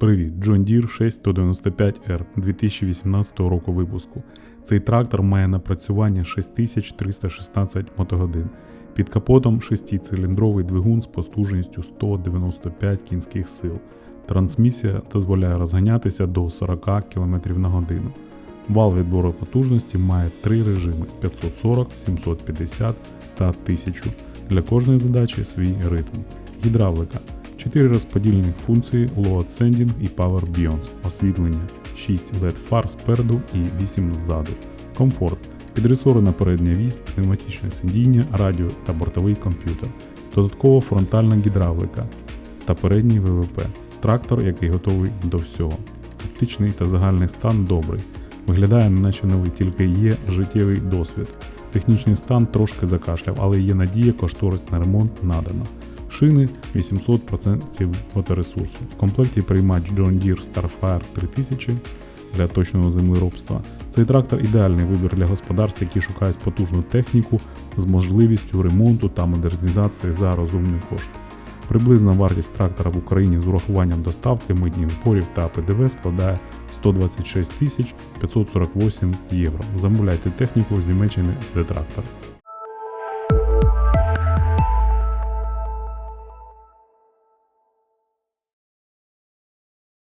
Привіт, John Deere 6195R 2018 року випуску. Цей трактор має напрацювання 6316 мотогодин. Під капотом 6-циліндровий двигун з потужністю 195 кінських сил. Трансмісія дозволяє розганятися до 40 км на годину. Вал відбору потужності має три режими 540, 750 та 1000. Для кожної задачі свій ритм. Гідравлика. 4 розподільні функції Load Sending і Power Beyond, освітлення, 6 LED фар спереду і 8 ззаду. Комфорт. Підресорена передня вісь, пневматичне сидіння, радіо та бортовий комп'ютер. Додатково фронтальна гідравлика та передній ВВП. Трактор, який готовий до всього. Тактичний та загальний стан добрий. Виглядає, наче новий, тільки є життєвий досвід. Технічний стан трошки закашляв, але є надія, кошторис на ремонт надано. Шини 800% моторесурсу. В комплекті приймач John Deere Starfire 3000 для точного землеробства. Цей трактор ідеальний вибір для господарств, які шукають потужну техніку з можливістю ремонту та модернізації за розумний кошт. Приблизна вартість трактора в Україні з урахуванням доставки, митних зборів та ПДВ складає 126 548 євро. Замовляйте техніку з Німеччини з трактор.